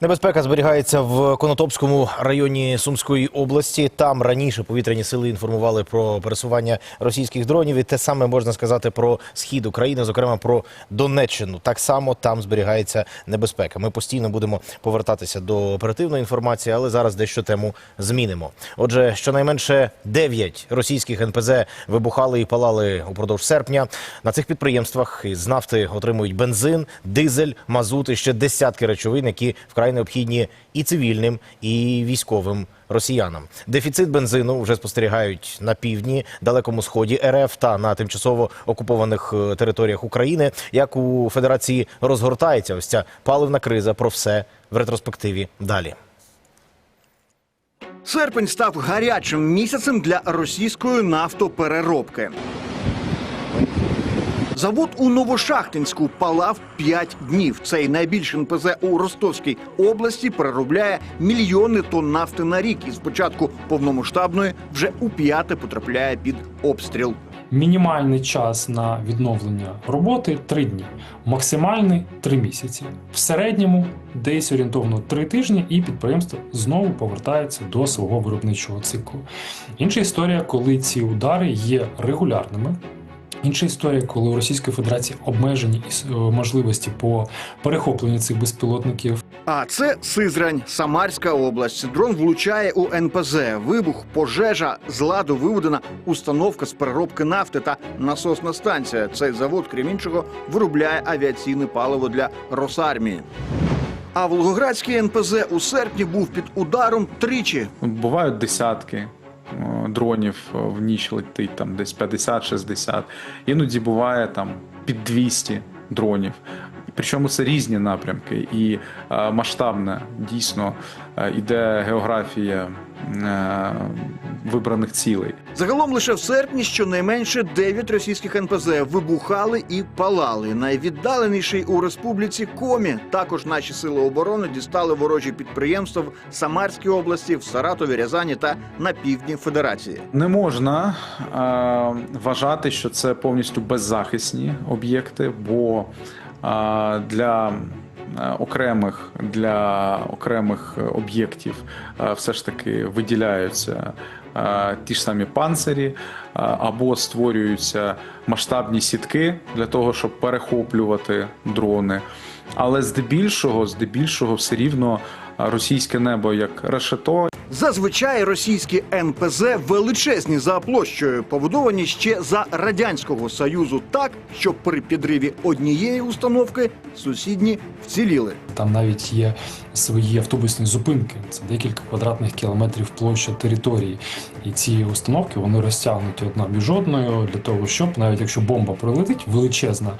Небезпека зберігається в Конотопському районі Сумської області. Там раніше повітряні сили інформували про пересування російських дронів. І те саме можна сказати про схід України, зокрема про Донеччину. Так само там зберігається небезпека. Ми постійно будемо повертатися до оперативної інформації, але зараз дещо тему змінимо. Отже, щонайменше 9 російських НПЗ вибухали і палали упродовж серпня. На цих підприємствах із нафти отримують бензин, дизель, мазут і ще десятки речовин, які вкрай необхідні і цивільним, і військовим росіянам. Дефіцит бензину вже спостерігають на півдні, далекому сході РФ та на тимчасово окупованих е, територіях України. Як у Федерації розгортається ось ця паливна криза про все в ретроспективі далі. Серпень став гарячим місяцем для російської нафтопереробки. Завод у Новошахтинську палав 5 днів. Цей найбільший НПЗ у Ростовській області переробляє мільйони тонн нафти на рік. І спочатку повномасштабної вже у п'яте потрапляє під обстріл. Мінімальний час на відновлення роботи 3 дні, максимальний 3 місяці. В середньому десь орієнтовно 3 тижні, і підприємство знову повертається до свого виробничого циклу. Інша історія, коли ці удари є регулярними. Інша історія, коли у Російської Федерації обмежені е, можливості по перехопленню цих безпілотників А це Сизрань, Самарська область. Дрон влучає у НПЗ. Вибух, пожежа, з ладу виведена установка з переробки нафти та насосна станція. Цей завод, крім іншого, виробляє авіаційне паливо для Росармії. А Волгоградський НПЗ у серпні був під ударом тричі. Бувають десятки дронів в ніч летить там десь 50-60. Іноді буває там під 200 дронів. Причому це різні напрямки, і е, масштабна дійсно е, іде географія е, вибраних цілей. Загалом лише в серпні щонайменше 9 російських НПЗ вибухали і палали. Найвіддаленіший у республіці Комі. Також наші сили оборони дістали ворожі підприємства в Самарській області, в Саратові, Рязані та на півдні Федерації. Не можна е, вважати, що це повністю беззахисні об'єкти, бо для е, окремих для окремих об'єктів е, все ж таки виділяються е, ті ж самі панцирі, або створюються масштабні сітки для того, щоб перехоплювати дрони. Але здебільшого, здебільшого, все рівно російське небо як решето Зазвичай російські НПЗ величезні за площею, побудовані ще за радянського союзу, так щоб при підриві однієї установки сусідні вціліли. Там навіть є свої автобусні зупинки. Це декілька квадратних кілометрів площа території. І ці установки вони розтягнуті одна між одною для того, щоб навіть якщо бомба прилетить величезна,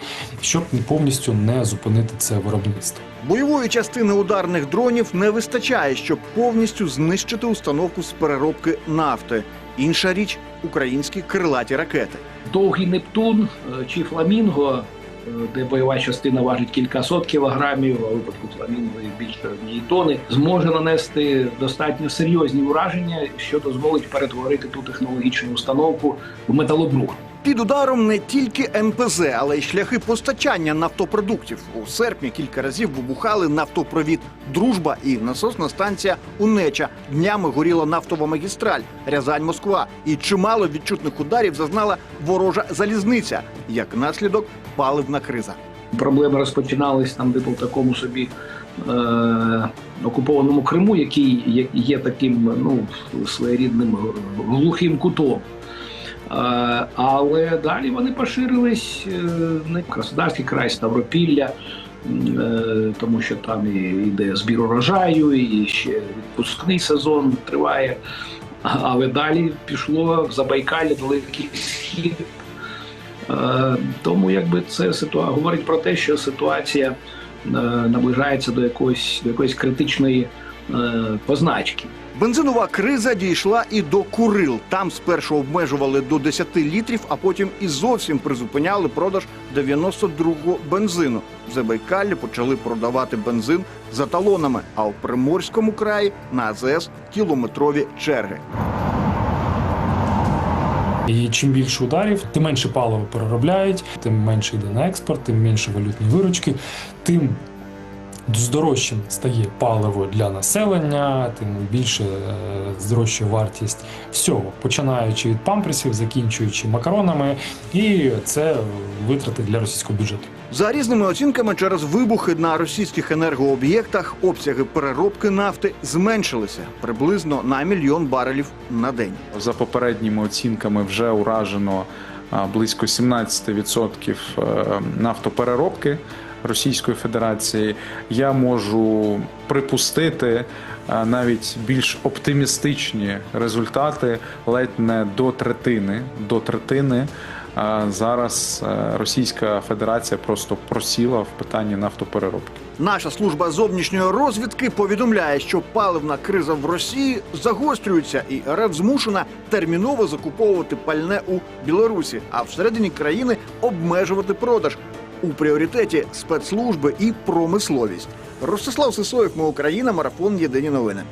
щоб повністю не зупинити це виробництво. Бойової частини ударних дронів не вистачає, щоб повністю знищити установку з переробки нафти. Інша річ українські крилаті ракети. довгий Нептун е, чи Фламінго, е, де бойова частина важить кількасот кілограмів, а випадку Фламінго більше однієї тони, зможе нанести достатньо серйозні ураження, що дозволить перетворити ту технологічну установку в металобрухт. Під ударом не тільки НПЗ, але й шляхи постачання нафтопродуктів. У серпні кілька разів вибухали нафтопровід Дружба і насосна станція Унеча. Днями горіла нафтова магістраль Рязань-Москва. І чимало відчутних ударів зазнала ворожа залізниця. Як наслідок паливна криза. Проблеми розпочинались там, де був такому собі е- окупованому Криму, який є таким ну, своєрідним глухим кутом. Е, але далі вони поширились е, на Краснодарський край, Ставропілля, е, тому що там і йде збір урожаю, і ще відпускний сезон триває. Але далі пішло в Забайкалі Далекий Схід. Тому якби це ситуація говорить про те, що ситуація наближається до якоїсь до якоїсь критичної позначки. Бензинова криза дійшла і до Курил. Там спершу обмежували до 10 літрів, а потім і зовсім призупиняли продаж 92-го бензину. В Забайкаллі почали продавати бензин за талонами, а у Приморському краї на АЗС кілометрові черги. І чим більше ударів, тим менше паливо переробляють, тим менше йде на експорт, тим менше валютні виручки, тим здорожчим стає паливо для населення, тим більше е, здорожчує вартість всього, починаючи від памперсів, закінчуючи макаронами, і це витрати для російського бюджету. За різними оцінками, через вибухи на російських енергооб'єктах обсяги переробки нафти зменшилися приблизно на мільйон барелів на день. За попередніми оцінками вже уражено близько 17% е, нафтопереробки Російської Федерації. Я можу припустити е, навіть більш оптимістичні результати, ледь не до третини. До третини. А Зараз е, Російська Федерація просто просіла в питанні нафтопереробки. Наша служба зовнішньої розвідки повідомляє, що паливна криза в Росії загострюється, і РФ змушена терміново закуповувати пальне у Білорусі, а всередині країни обмежувати продаж. У пріоритеті спецслужби і промисловість. Ростислав Сисоєв, ми Україна, марафон Єдині новини.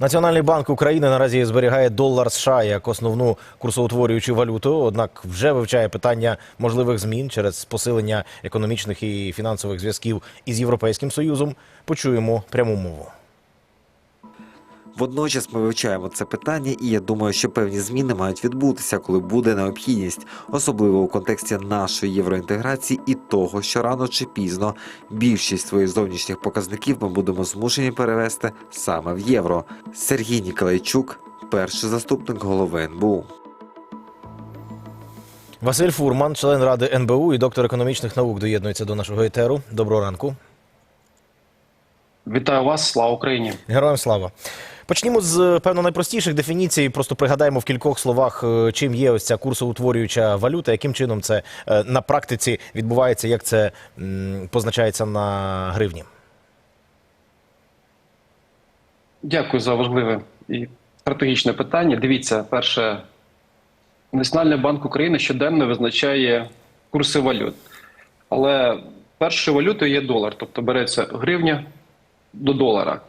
Національний банк України наразі зберігає долар США як основну курсоутворюючу валюту, однак вже вивчає питання можливих змін через посилення економічних і фінансових зв'язків із Європейським Союзом. Почуємо пряму мову. Водночас ми вивчаємо це питання, і я думаю, що певні зміни мають відбутися, коли буде необхідність, особливо у контексті нашої євроінтеграції і того, що рано чи пізно більшість своїх зовнішніх показників ми будемо змушені перевести саме в євро. Сергій Ніколайчук, перший заступник голови НБУ. Василь Фурман, член ради НБУ і доктор економічних наук, доєднується до нашого етеру. Доброго ранку. Вітаю вас, слава Україні. Героям слава. Почнімо з певно найпростіших дефініцій. Просто пригадаємо в кількох словах, е, чим є ось ця курсоутворююча валюта, яким чином це е, на практиці відбувається, як це позначається на гривні. Дякую за важливе і стратегічне питання. Дивіться, перше, Національний банк України щоденно визначає курси валют. Але першою валютою є долар, тобто береться гривня до долара.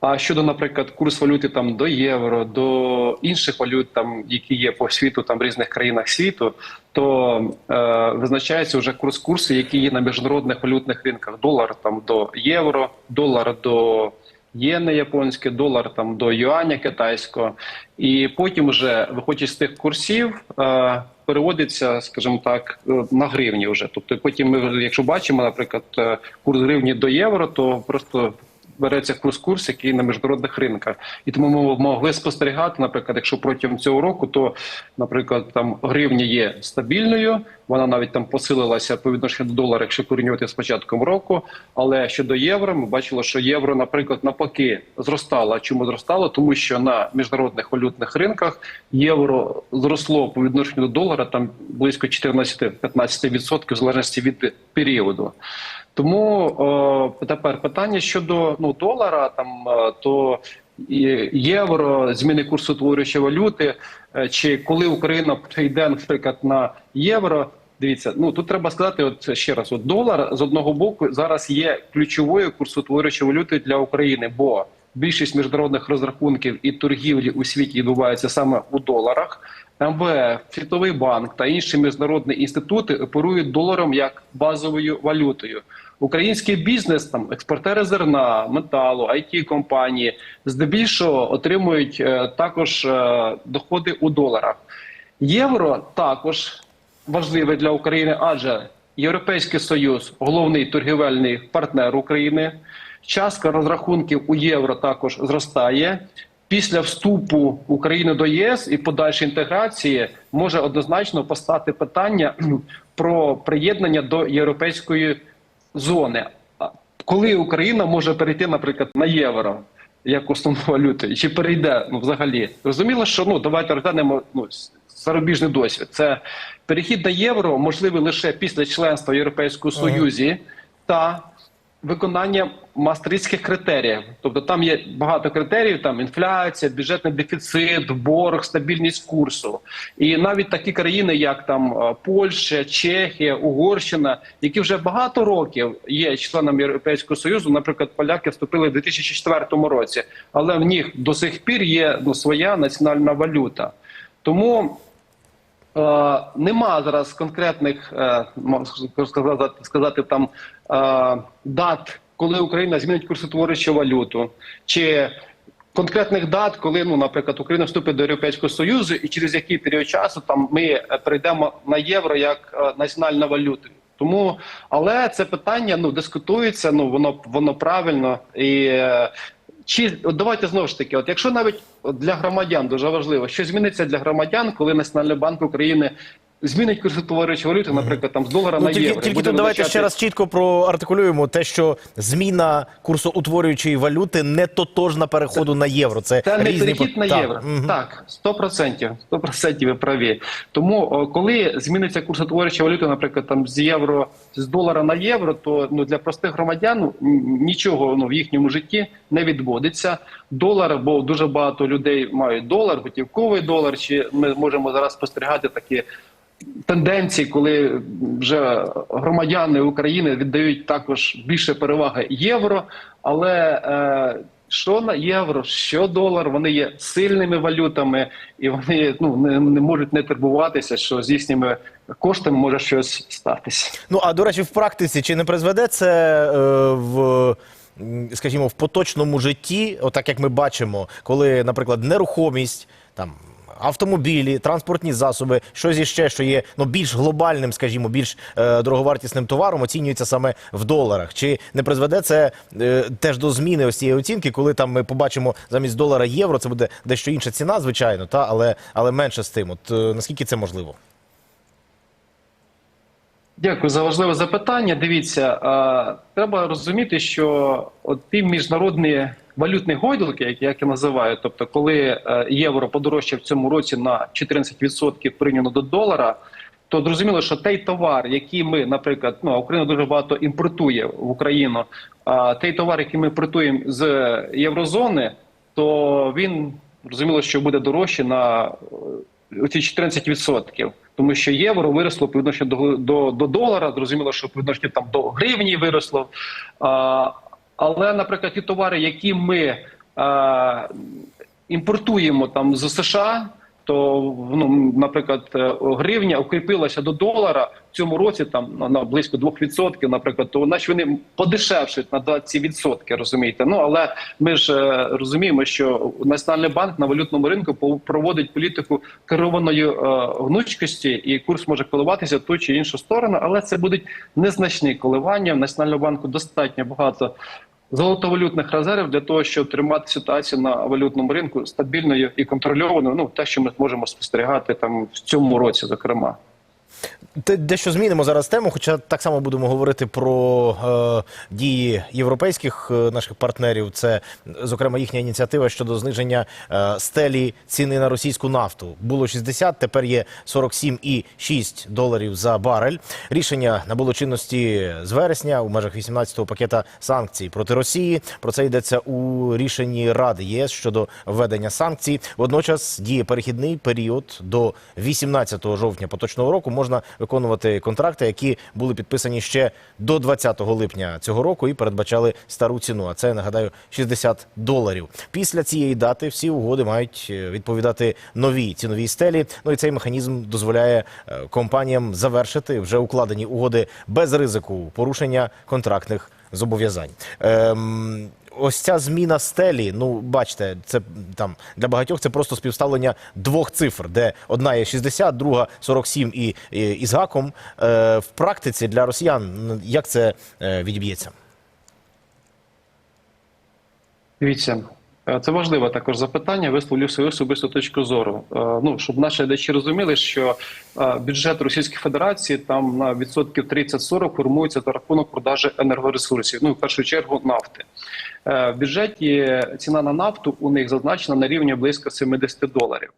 А щодо, наприклад, курс валюти там до євро, до інших валют, там які є по світу, там в різних країнах світу, то е, визначається вже курс курси, які є на міжнародних валютних ринках. Долар там до євро, долар до єни японське, долар там до юаня китайського, і потім, вже виходячи з тих курсів, е, переводиться, скажімо так, е, на гривні. Вже тобто, потім ми, якщо бачимо, наприклад, е, курс гривні до євро, то просто береться курс-курс, який на міжнародних ринках, і тому ми могли спостерігати, наприклад, якщо протягом цього року, то, наприклад, там гривня є стабільною, вона навіть там посилилася по відношенню до долара, якщо порівнювати з початком року. Але щодо євро, ми бачили, що євро, наприклад, навпаки, зростало. А Чому зростало? Тому що на міжнародних валютних ринках євро зросло по відношенню до долара там близько 14-15% в залежності від періоду. Тому е, тепер питання щодо ну долара, там е, то євро, зміни курсу творючої валюти, е, чи коли Україна прийде, наприклад, на євро. Дивіться, ну тут треба сказати, от ще раз: от долар з одного боку зараз є ключовою курсоутворюючою валютою для України, бо більшість міжнародних розрахунків і торгівлі у світі відбувається саме у доларах. МВФ, Світовий банк та інші міжнародні інститути оперують доларом як базовою валютою. Український бізнес, там експортери зерна, металу, it компанії здебільшого отримують е, також е, доходи у доларах. Євро також важливе для України, адже Європейський Союз головний торгівельний партнер України. Частка розрахунків у євро також зростає. Після вступу України до ЄС і подальшої інтеграції може однозначно постати питання про приєднання до європейської зони. Коли Україна може перейти, наприклад, на євро як основну валюту, чи перейде ну, взагалі? Зрозуміло, що ну давайте розглянемо ну, зарубіжний досвід. Це перехід на євро можливий лише після членства в Європейському Союзі та виконання мастрицьких критеріїв. Тобто там є багато критеріїв: там інфляція, бюджетний дефіцит, борг, стабільність курсу. І навіть такі країни, як там е, Польща, Чехія, Угорщина, які вже багато років є членами Європейського союзу. Наприклад, поляки вступили в 2004 році, але в них до сих пір є ну, своя національна валюта. Тому Е, нема зараз конкретних е, можна сказати, сказати там дат, коли Україна змінить курсотворчу валюту, чи конкретних дат, коли ну, наприклад, Україна вступить до Європейського Союзу, і через який період часу там ми е, перейдемо на євро як е, національна валюта. Тому, але це питання ну дискутується. Ну воно воно правильно і. е, чи от давайте знову ж таки, от якщо навіть для громадян дуже важливо, що зміниться для громадян, коли Національний банк України змінить курсотворчу валюту, наприклад, там з долара Ну, на тільки євро. тільки тут давайте ще раз чітко проартикулюємо те, що зміна курсоутворюючої валюти не тотожна переходу на євро. Це, Це не різні перехід на Так, євро. мгм. Так, 100%. 100% ви праві. Тому, о, коли зміниться курсотворча валюта, наприклад, там з євро з долара на євро, то ну для простих громадян ну, нічого ну, в їхньому житті не відбудеться. Долар, бо дуже багато людей мають долар, готівковий долар. Чи ми можемо зараз спостерігати такі тенденції, коли вже громадяни України віддають також більше переваги євро, але е, що на євро, що долар, вони є сильними валютами, і вони ну не, не можуть не турбуватися, що з їхніми коштами може щось статися. Ну а до речі, в практиці чи не призведе це е, в. Скажімо, в поточному житті, отак як ми бачимо, коли, наприклад, нерухомість, там автомобілі, транспортні засоби, щось іще, що є ну більш глобальним, скажімо, більш е, дороговартісним товаром, оцінюється саме в доларах. Чи не призведе це е, теж до зміни ось цієї оцінки, коли там ми побачимо замість долара євро, це буде дещо інша ціна, звичайно, та але але менше з тим. От е, наскільки це можливо? Дякую за важливе запитання. Дивіться, е, треба розуміти, що от ті міжнародні валютні гойдалки, як, як я називаю, тобто, коли е, євро подорожчав в цьому році на 14% прийняно до долара, то зрозуміло, що той товар, який ми, наприклад, ну Україна дуже багато імпортує в Україну, а той товар, який ми імпортуємо з єврозони, то він зрозуміло, що буде дорожче на е, оці 14%. Тому що євро виросло по відношенню до, до, до долара, зрозуміло, що по відношенню там до гривні виросло. А, але, наприклад, ті товари, які ми а, імпортуємо там з США, то ну, наприклад, е, гривня укріпилася до долара в цьому році там на- на близько 2%, наприклад, то наші вони подешевшують на 20%, розумієте. Ну але ми ж е, розуміємо, що Національний банк на валютному ринку проводить політику керованої е, гнучкості, і курс може коливатися в ту чи іншу сторону, але це будуть незначні коливання. В Національному банку достатньо багато золотовалютних резервів для того, щоб тримати ситуацію на валютному ринку стабільною і контрольованою. Ну те, що ми можемо спостерігати там в цьому році, зокрема. Дещо змінимо зараз тему, хоча так само будемо говорити про е, дії європейських е, наших партнерів. Це, зокрема, їхня ініціатива щодо зниження е, стелі ціни на російську нафту. Було 60, тепер є 47,6 доларів за барель. Рішення набуло чинності з вересня у межах 18-го пакета санкцій проти Росії. Про це йдеться у рішенні Ради ЄС щодо введення санкцій. Водночас діє перехідний період до 18 жовтня поточного року. Можна виконувати контракти, які були підписані ще до 20 липня цього року і передбачали стару ціну. А це нагадаю 60 доларів. Після цієї дати всі угоди мають е, відповідати новій ціновій стелі. Ну і цей механізм дозволяє е, компаніям завершити вже укладені угоди без ризику порушення контрактних зобов'язань. Ем, Ось ця зміна стелі. Ну, бачите, це там для багатьох це просто співставлення двох цифр, де одна є 60, друга 47 і, і, і з гаком. Е, в практиці для росіян як це е, відіб'ється? Дивіться, це важливе також запитання. Висловлю свою особисту точку зору. Е, Ну щоб наші глядачі розуміли, що е, бюджет Російської Федерації там на відсотків 30-40 формується за рахунок продажі енергоресурсів. Ну в першу чергу нафти. Е, В бюджеті ціна на нафту у них зазначена на рівні близько 70 доларів.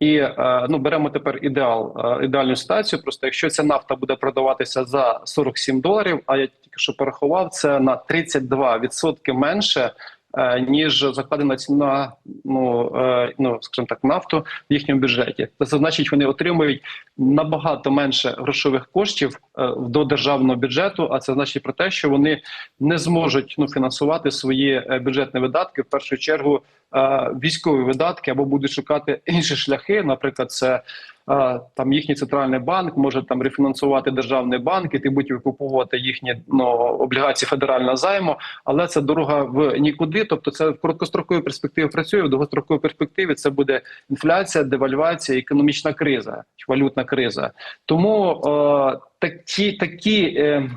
І е, ну беремо тепер ідеал, е, ідеальну ситуацію. Просто якщо ця нафта буде продаватися за 47 доларів, а я тільки що порахував, це на 32% менше. Е, Ніж закладена ціна, ну е, ну скажімо так, нафту в їхньому бюджеті. Це значить, вони отримують набагато менше грошових коштів е, до державного бюджету. А це значить про те, що вони не зможуть ну фінансувати свої бюджетні видатки в першу чергу військові видатки або будуть шукати інші шляхи. Наприклад, це там їхній центральний банк може там рефінансувати державний банк, і ти будь викуповувати їхні ну, облігації федерального займу, але це дорога в нікуди. Тобто, це в короткостроковій перспективі працює, в довгостроковій перспективі це буде інфляція, девальвація, економічна криза, валютна криза. Тому е, такі такі. Е,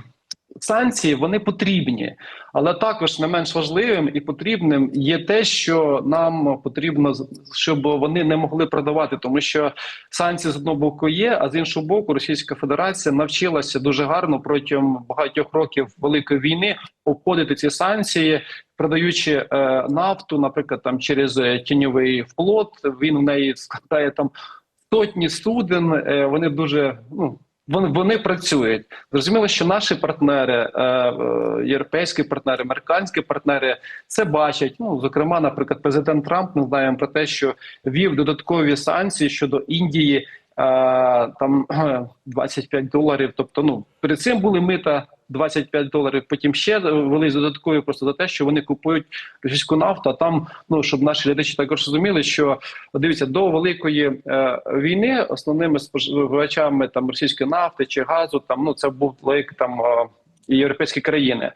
Санкції вони потрібні, але також не менш важливим і потрібним є те, що нам потрібно щоб вони не могли продавати, тому що санкції з одного боку є, а з іншого боку, Російська Федерація навчилася дуже гарно протягом багатьох років великої війни обходити ці санкції, продаючи е, нафту, наприклад, там через е, тіньовий флот. Він в неї складає там сотні суден. Е, вони дуже ну. Вони, вони працюють. Зрозуміло, що наші партнери, е, е, європейські партнери, американські партнери це бачать. Ну, зокрема, наприклад, президент Трамп ми знаємо про те, що ввів додаткові санкції щодо Індії. Е, Там 25 доларів. Тобто, ну перед цим були мита 25 доларів. Потім ще ввели додаткові просто за те, що вони купують російську нафту. А там, ну щоб наші глядачі також розуміли, що дивіться до великої е, війни основними споживачами там російської нафти чи газу, там ну це був велик там е, європейські країни.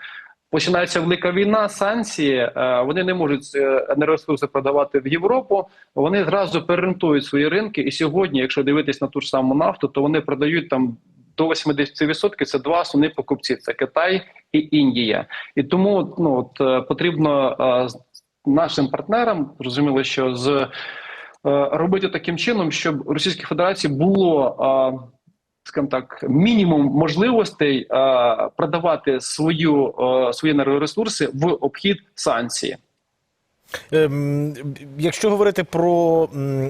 Починається велика війна, санкції. е, Вони не можуть е, енергоресурси продавати в Європу. Вони зразу перерентують свої ринки. І сьогодні, якщо дивитись на ту ж саму нафту, то вони продають там до 80% Це два основні покупці: це Китай і Індія. І тому ну от е, потрібно нашим партнерам зрозуміло, що з робити таким чином, щоб у Російській Федерації було. Скажімо так, мінімум можливостей е, продавати свою е, свої енергоресурси в обхід санкції. Ем, якщо говорити про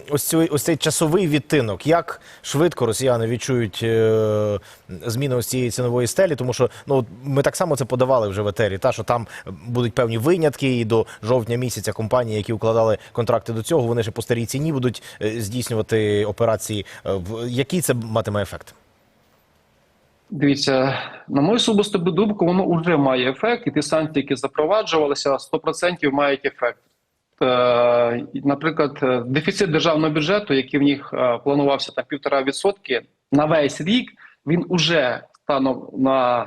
ось цей, ось цей часовий відтинок, як швидко росіяни відчують е, зміну ось цієї цінової стелі, тому що ну ми так само це подавали вже в етері, та що там будуть певні винятки, і до жовтня місяця компанії, які укладали контракти до цього, вони ще по старій ціні будуть здійснювати операції. Який це матиме ефект? Дивіться, на мою особисту думку, воно вже має ефект, і ті санкції, які запроваджувалися, 100% мають ефект. Е, наприклад, е, дефіцит державного бюджету, який в них е, планувався там півтора відсотки на весь рік, він уже станом на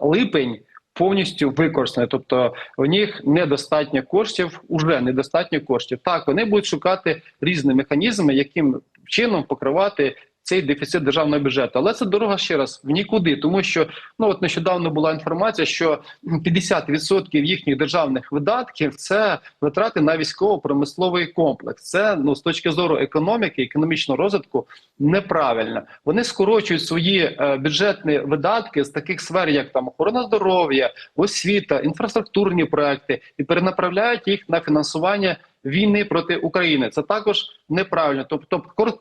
липень повністю використаний. Тобто в них недостатньо коштів, уже недостатньо коштів. Так, вони будуть шукати різні механізми, яким чином покривати цей дефіцит державного бюджету. Але це дорога ще раз в нікуди, тому що ну от нещодавно була інформація, що 50% їхніх державних видатків це витрати на військово-промисловий комплекс. Це ну з точки зору економіки, економічного розвитку неправильно. Вони скорочують свої е, бюджетні видатки з таких сфер, як там охорона здоров'я, освіта, інфраструктурні проекти, і перенаправляють їх на фінансування війни проти України. Це також неправильно. Тобто, корот,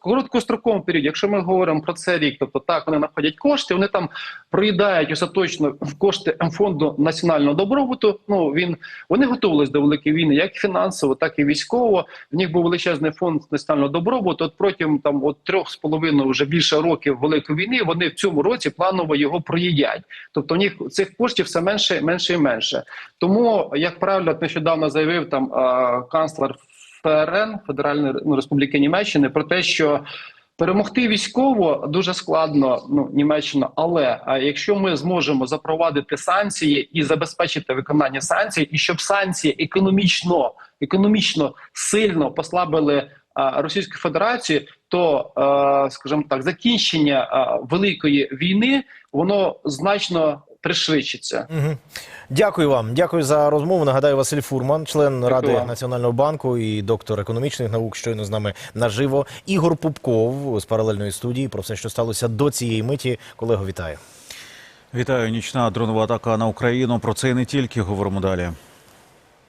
короткостроковому періоді, якщо ми говоримо про це рік, тобто так вони знаходять кошти, вони там проїдають остаточно кошти фонду національного добробуту. Ну він вони готувалися до великої війни, як фінансово, так і військово. В них був величезний фонд національного добробуту. От протягом там от трьох з половиною вже більше років великої війни. Вони в цьому році планово його проїдять. Тобто, в них цих коштів все менше, менше і менше. Тому, як правильно нещодавно заявив там канцлер ФРН Федеральної ну, Республіки Німеччини про те, що перемогти військово дуже складно, ну Німеччина, але якщо ми зможемо запровадити санкції і забезпечити виконання санкцій, і щоб санкції економічно економічно сильно послабили Російську Федерацію, то скажімо так, закінчення великої війни воно значно пришвидшиться. Угу. Дякую вам. Дякую за розмову. Нагадаю, Василь Фурман, член Ради вам. Національного банку і доктор економічних наук, щойно з нами наживо. Ігор Пупков з паралельної студії про все, що сталося до цієї миті. Колего, вітаю. Вітаю, нічна дронова атака на Україну. Про це і не тільки говоримо далі.